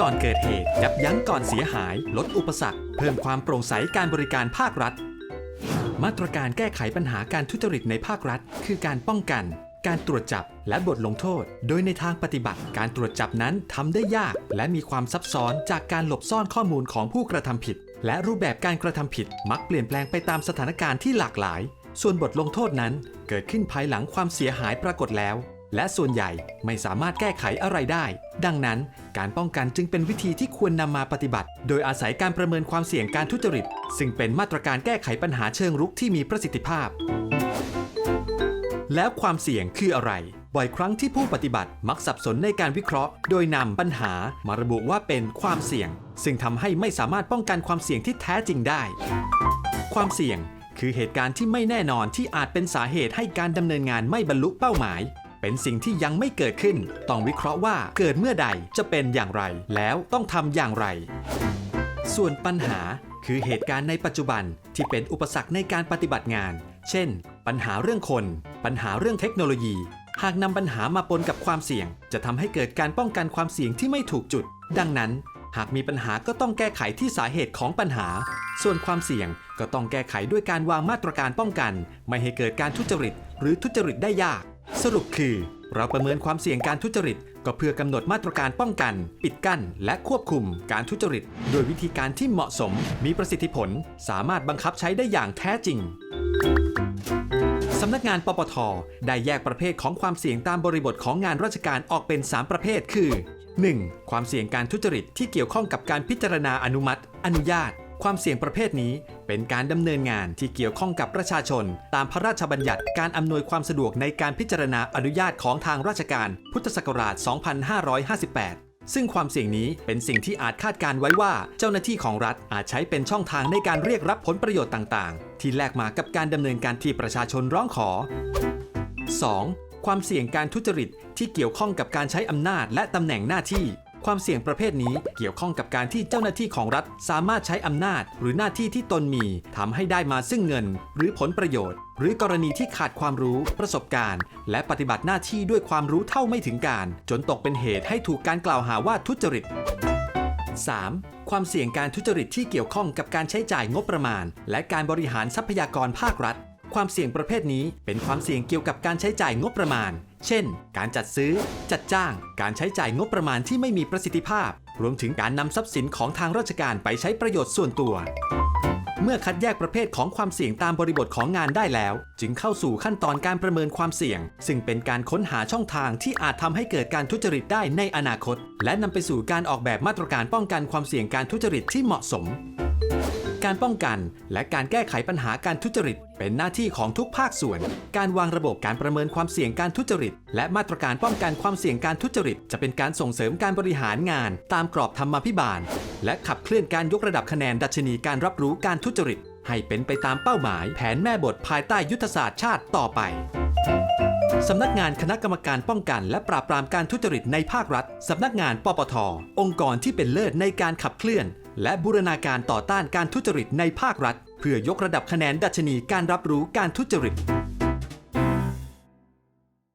ก่อนเกิดเหตุ ยับยั้งก่อนเสียหาย ลดอุปสรรค เพิ่มความโปร่งใสการบริการภาครัฐ มาตรการแก้ไขปัญหาการทุจริตในภาครัฐ คือการป้องกัน การตรวจจับและบทลงโทษ โดยในทางปฏิบัติ การตรวจจับนั้นทำได้ยาก และมีความซับซ้อนจากการหลบซ่อนข้อมูลของผู้กระทำผิด และรูปแบบการกระทำผิด มักเปลี่ยนแปลงไปตามสถานการณ์ที่หลากหลาย ส่วนบทลงโทษนั้น เกิดขึ้นภายหลังความเสียหายปรากฏแล้ว และส่วนใหญ่ไม่สามารถแก้ไขอะไรได้ ดังนั้นการป้องกันจึงเป็นวิธีที่ควรนำมาปฏิบัติ โดยอาศัยการประเมินความเสี่ยงการทุจริต ซึ่งเป็นมาตรการแก้ไขปัญหาเชิงรุกที่มีประสิทธิภาพ แล้วความเสี่ยงคืออะไร บ่อยครั้งที่ผู้ปฏิบัติมักสับสนในการวิเคราะห์ โดยนำปัญหามาระบุว่าเป็นความเสี่ยง ซึ่งทำให้ไม่สามารถป้องกันความเสี่ยงที่แท้จริงได้ ความเสี่ยงคือเหตุการณ์ที่ไม่แน่นอนที่อาจเป็นสาเหตุให้การดำเนินงานไม่บรรลุเป้าหมาย เป็นสิ่งที่ยังไม่เกิดขึ้น ต้องวิเคราะห์ว่าเกิดเมื่อใดจะเป็นอย่างไร แล้วต้องทำอย่างไร ส่วนปัญหาคือเหตุการณ์ในปัจจุบันที่เป็นอุปสรรคในการปฏิบัติงาน เช่น ปัญหาเรื่องคน ปัญหาเรื่องเทคโนโลยี หากนำปัญหามาปนกับความเสี่ยง จะทำให้เกิดการป้องกันความเสี่ยงที่ไม่ถูกจุด ดังนั้น หากมีปัญหาก็ต้องแก้ไขที่สาเหตุของปัญหา ส่วนความเสี่ยงก็ต้องแก้ไขด้วยการวางมาตรการป้องกัน ไม่ให้เกิดการทุจริต หรือทุจริตได้ยาก สรุปคือ เราประเมินความเสี่ยงการทุจริต ก็เพื่อกำหนดมาตรการป้องกัน ปิดกั้น และควบคุมการทุจริต โดยวิธีการที่เหมาะสม มีประสิทธิผล สามารถบังคับใช้ได้อย่างแท้จริงสำนักงานปปท ได้แยกประเภทของความเสี่ยงตามบริบทของงานราชการออกเป็น 3 ประเภทคือ 1. ความเสี่ยงการทุจริตที่เกี่ยวข้องกับการพิจารณาอนุมัติ อนุญาต ความเสี่ยงประเภทนี้เป็นการดำเนินงานที่เกี่ยวข้องกับประชาชน ตามพระราชบัญญัติการอำนวยความสะดวกในการพิจารณาอนุญาตของทางราชการ พุทธศักราช 2558 ซึ่งความเสี่ยงนี้เป็นสิ่งที่อาจคาดการไว้ว่า เจ้าหน้าที่ของรัฐอาจใช้เป็นช่องทางในการเรียกรับผลประโยชน์ต่าง ๆ ที่แลกมากับการดำเนินการที่ประชาชนร้องขอ 2. ความเสี่ยงการทุจริตที่เกี่ยวข้องกับการใช้อำนาจและตำแหน่งหน้าที่ ความเสี่ยงประเภทนี้เกี่ยวข้องกับการที่เจ้าหน้าที่ของรัฐสามารถใช้อำนาจ หรือหน้าที่ที่ตนมีทำให้ได้มาซึ่งเงิน หรือผลประโยชน์ หรือกรณีที่ขาดความรู้ ประสบการณ์ และปฏิบัติหน้าที่ด้วยความรู้เท่าไม่ถึงการ จนตกเป็นเหตุให้ถูกการกล่าวหาว่าทุจริต 3. ความเสี่ยงการทุจริตที่เกี่ยวข้องกับการใช้จ่ายงบประมาณ และการบริหารทรัพยากรภาครัฐ ความเสี่ยงประเภทนี้ เป็นความเสี่ยงเกี่ยวกับการใช้จ่ายงบประมาณ เช่น การจัดซื้อ จัดจ้าง การใช้จ่ายงบประมาณที่ไม่มีประสิทธิภาพ รวมถึงการนำทรัพย์สินของทางราชการไปใช้ประโยชน์ส่วนตัว เมื่อคัดแยกประเภทของความเสี่ยงตามบริบทของงานได้แล้ว จึงเข้าสู่ขั้นตอนการประเมินความเสี่ยง ซึ่งเป็นการค้นหาช่องทางที่อาจทำให้เกิดการทุจริตได้ในอนาคต และนำไปสู่การออกแบบมาตรการป้องกันความเสี่ยงการทุจริตที่เหมาะสม การป้องกัน และการแก้ไขปัญหาการทุจริต เป็นหน้าที่ของทุกภาคส่วน การวางระบบการประเมินความเสี่ยงการทุจริต และมาตรการป้องกันความเสี่ยงการทุจริต จะเป็นการส่งเสริมการบริหารงาน ตามกรอบธรรมาภิบาล และขับเคลื่อนการยกระดับคะแนนดัชนีการรับรู้การทุจริต ให้เป็นไปตามเป้าหมาย แผนแม่บทภายใต้ยุทธศาสตร์ชาติต่อไป สำนักงานคณะกรรมการป้องกัน และปราบปรามการทุจริตในภาครัฐ สำนักงานปปท องค์กรที่เป็นเลิศในการขับเคลื่อน และบูรณาการต่อต้านการทุจริตในภาครัฐ เพื่อยกระดับคะแนนดัชนีการรับรู้การทุจริต